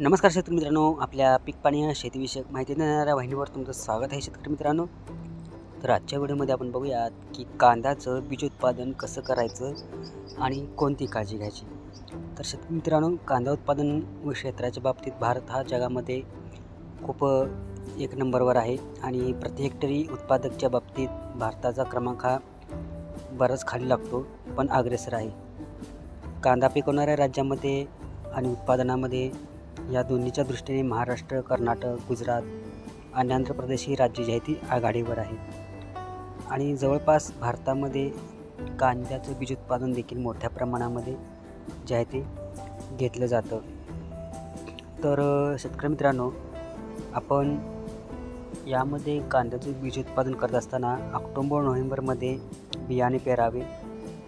नमस्कार शेतकरी मित्रांनो आपल्या पीक पाणी या शेतीविषयक माहिती देणाऱ्या वाहिनीवर तुमचं स्वागत आहे शेतकरी मित्रांनो. तर आजच्या व्हिडिओमध्ये आपण बघूयात की कांद्याचं बीज उत्पादन कसं करायचं आणि कोणती काळजी घ्यायची. तर शेतकरी मित्रांनो कांदा उत्पादन व क्षेत्राच्या बाबतीत भारत हा जगामध्ये खूप एक नंबरवर आहे आणि प्रति हेक्टरी उत्पादकच्या बाबतीत भारताचा क्रमांक हा बराच खाली लागतो पण अग्रेसर आहे. कांदा पिकवणाऱ्या राज्यामध्ये आणि उत्पादनामध्ये या दोन्हीच्या दृष्टीने महाराष्ट्र कर्नाटक गुजरात आणि आंध्र प्रदेश ही राज्ये जी आहे ती आघाडीवर आहेत आणि जवळपास भारतामध्ये कांद्याचं बीज उत्पादन देखील मोठ्या प्रमाणामध्ये जे आहे ते घेतलं जातं. तर शेतकरी मित्रांनो आपण यामध्ये कांद्याचं बीज उत्पादन करत असताना ऑक्टोंबर नोव्हेंबरमध्ये बियाणे पेरावे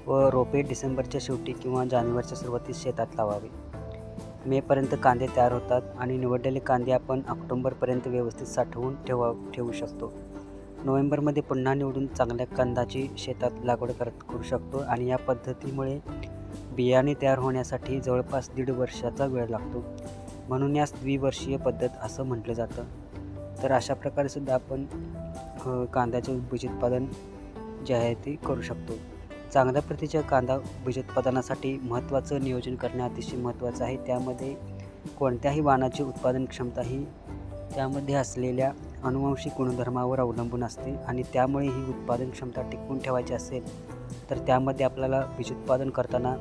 व रोपे डिसेंबरच्या शेवटी किंवा जानेवारीच्या सुरुवातीस शेतात लावावे. मेपर्यंत कांदे तयार होतात आणि निवडलेले कांदे आपण ऑक्टोंबरपर्यंत व्यवस्थित साठवून ठेवा ठेवू शकतो. नोव्हेंबरमध्ये पुन्हा निवडून चांगल्या कांदाची शेतात लागवड करत करू शकतो आणि या पद्धतीमुळे बियाणे तयार होण्यासाठी जवळपास दीड वर्षाचा वेळ लागतो. म्हणून यास द्विवर्षीय पद्धत असं म्हटलं जातं. तर अशा प्रकारे सुद्धा आपण कांद्याचे बीज उत्पादन जे आहे ते करू शकतो. चांगल्या प्रतीच्या कांदा बीज उत्पादनासाठी महत्त्वाचं नियोजन करणे अतिशय महत्त्वाचं आहे. त्यामध्ये कोणत्याही वाणाची उत्पादन क्षमता ही त्यामध्ये असलेल्या अनुवांशिक गुणधर्मावर अवलंबून असते आणि त्यामुळे ही उत्पादन क्षमता टिकवून ठेवायची असेल तर त्यामध्ये आपल्याला बीज उत्पादन करताना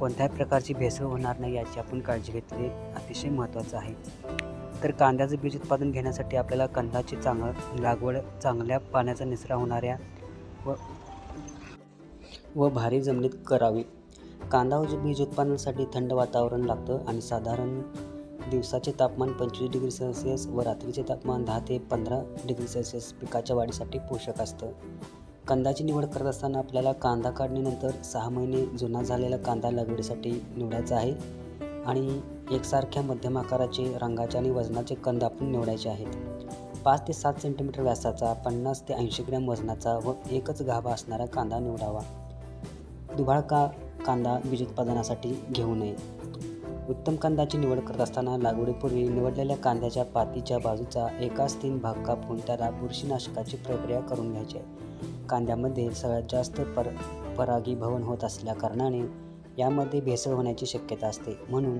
कोणत्याही प्रकारची भेसळ होणार नाही याची आपण काळजी घेतली. अतिशय महत्त्वाचं आहे. तर कांद्याचं बीज उत्पादन घेण्यासाठी आपल्याला कंदाची चांगलं लागवड चांगल्या पाण्याचा निचरा होणाऱ्या व व भारी जमिनीत करावी. कांदा व बीज उत्पादनासाठी थंड वातावरण लागतं आणि साधारण दिवसाचे तापमान पंचवीस डिग्री सेल्सिअस व रात्रीचे तापमान दहा ते पंधरा डिग्री सेल्सिअस पिकाच्या वाढीसाठी पोषक असतं. कांद्याची निवड करत असताना आपल्याला कांदा काढणीनंतर सहा महिने जुना झालेला कांदा लागवडीसाठी निवडायचा आहे आणि एकसारख्या मध्यम आकाराचे रंगाचे आणि वजनाचे कंद आपण निवडायचे आहेत. पाच ते सात सेंटीमीटर व्यासाचा पन्नास ते ऐंशी ग्रॅम वजनाचा व एकच गाभा असणारा कांदा निवडावा. दुबाळ का कांदा बीज उत्पादनासाठी घेऊ नये? उत्तम कांद्याची निवड करत असताना लागवडीपूर्वी निवडलेल्या कांद्याच्या पातीच्या बाजूचा एकाच तीन भाग कापून त्याला बुरशीनाशकाची प्रक्रिया करून घ्यायची आहे. कांद्यामध्ये सगळ्यात जास्त पर परागीभवन होत असल्या कारणाने यामध्ये भेसळ होण्याची शक्यता असते. म्हणून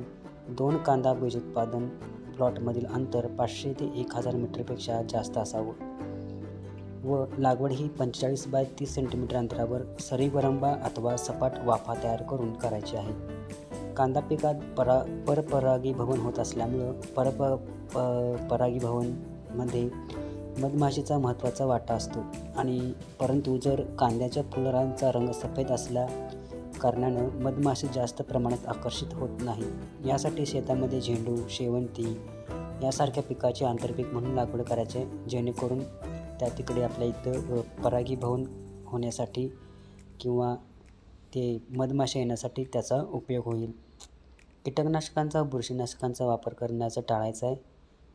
दोन कांदा बीज उत्पादन प्लॉटमधील अंतर पाचशे ते एक हजार मीटरपेक्षा जास्त असावं. व लागवड ही पंचेचाळीस बाय तीस सेंटीमीटर अंतरावर सरी वरंबा अथवा सपाट वाफा तयार करून करायची आहे. कांदा पिकात परा परपरागीभवन होत असल्यामुळं परप प मधमाशीचा महत्त्वाचा वाटा असतो आणि परंतु जर कांद्याच्या फुलरांचा रंग सफेद असल्या कारणानं मधमाशी जास्त प्रमाणात आकर्षित होत नाही. यासाठी शेतामध्ये झेंडू शेवंती यासारख्या पिकाचे आंतरपीक म्हणून लागवड करायचे जेणेकरून त्या तिकडे आपल्या इथं परागीभवन होण्यासाठी किंवा ते मधमाशा येण्यासाठी त्याचा उपयोग होईल. कीटकनाशकांचा बुरशीनाशकांचा वापर करण्याचं टाळायचं आहे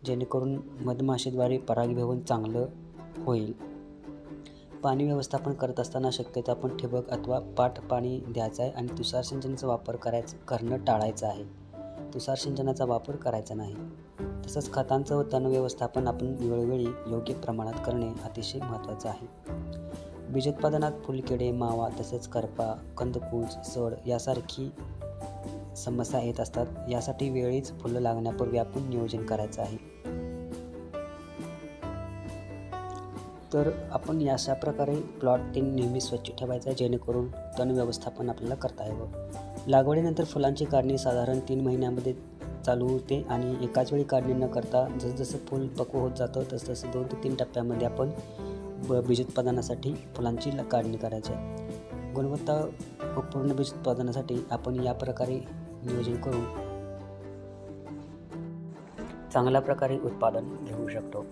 जेणेकरून मधमाशीद्वारे परागीभवन चांगलं होईल. पाणी व्यवस्थापन करत असताना शक्यतो आपण ठिबक अथवा पाठ पाणी द्यायचं आहे आणि तुषार सिंचनाचा वापर करायचं करणं टाळायचं आहे. तुषार सिंचनाचा वापर करायचा नाही. तसंच खतांचं व तण व्यवस्थापन आपण वेळोवेळी योग्य प्रमाणात करणे अतिशय महत्त्वाचं आहे. बीजोत्पादनात फुलकिडे मावा तसेच करपा कंदकूज सड यासारखी समस्या येत असतात. यासाठी वेळीच फुलं लागण्यापूर्वी आपण नियोजन करायचं आहे. तर आपण या अशा प्रकारे प्लॉट ते नेहमी स्वच्छ ठेवायचा आहे जेणेकरून तण व्यवस्थापन आपल्याला करता यावं. लागवडीनंतर फुलांची काढणी साधारण तीन महिन्यामध्ये चालू होते आणि एकाच वेळी काढणी न करता जसजसं फूल पक्व होत जातं तसतसं दोन ते तीन टप्प्यामध्ये आपण ब बीज उत्पादनासाठी फुलांची ल- काढणी करायची आहे. गुणवत्ता पूर्ण बीज उत्पादनासाठी आपण या प्रकारे नियोजन करून चांगल्या प्रकारे उत्पादन घेऊ शकतो.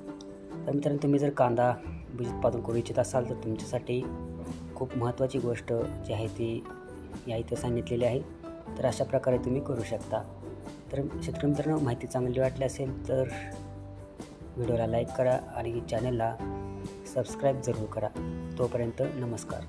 तर मित्रांनो तुम्ही जर कांदा बीज उत्पादन करू इच्छित असाल तर तुमच्यासाठी खूप महत्त्वाची गोष्ट जी आहे ती या इथं सांगितलेली आहे. तर अशा प्रकारे तुम्ही करू शकता. तर शेतकरी मित्रांनो माहिती चांगली वाटली असेल तर व्हिडिओला लाईक करा आणि चॅनलला सबस्क्राईब जरूर करा. तोपर्यंत नमस्कार.